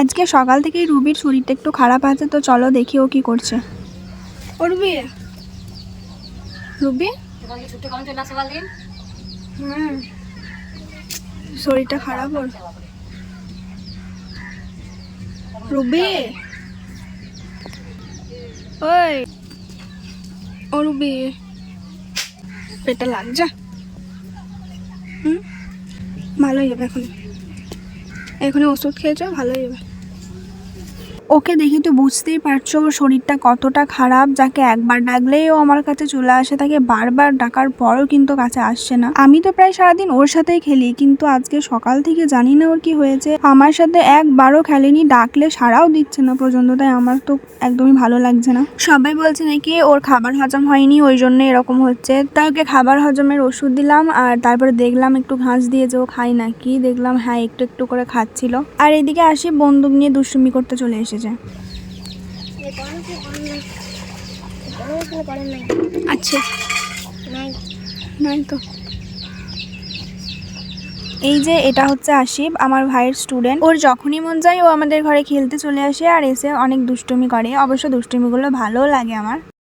আজকে সকাল থেকেই রুবির শরীরটা একটু খারাপ আছে, তো চলো দেখি ও কি করছে। ও রুবি? রুবি? হুম। শরীরটা খারাপ ওর। রুবি? ওই। ও রুবি, পেটটা লাগছে? হুম? ভালোই যাবে এখন। এখানে ওষুধ খেয়েছো ভালোই হবে। ওকে দেখে তো বুঝতেই পারছ ওর শরীরটা কতটা খারাপ, যাকে একবার ডাকলেই ও আমার কাছে চলে আসে, তাকে বারবার ডাকার পরও কিন্তু কাছে আসছে না। আমি তো প্রায় সারাদিন ওর সাথেই খেলি, কিন্তু আজকে সকাল থেকে জানি না ওর কি হয়েছে। আমার সাথে একবারও খেলেনি, ডাকলে সারাও দিচ্ছে না পর্যন্ত, তাই আমার তো একদমই ভালো লাগছে না। সবাই বলছে নাকি ওর খাবার হজম হয়নি, ওই জন্য এরকম হচ্ছে। তাই ওকে খাবার হজমের ওষুধ দিলাম, আর তারপরে দেখলাম একটু ঘাস দিয়ে যে ও খায় নাকি, দেখলাম হ্যাঁ একটু একটু করে খাচ্ছিল। আর এদিকে আসি, বন্দুক নিয়ে দুষ্টুমি করতে চলে এসেছে আচ্ছা। এই যে এটা হচ্ছে আশিব আমার ভাইয়ের স্টুডেন্ট ওর যখনই মন যায় ও আমাদের ঘরে খেলতে চলে আসে আর এসে অনেক দুষ্টুমি করে। অবশ্য দুষ্টুমিগুলো ভালোও লাগে আমার।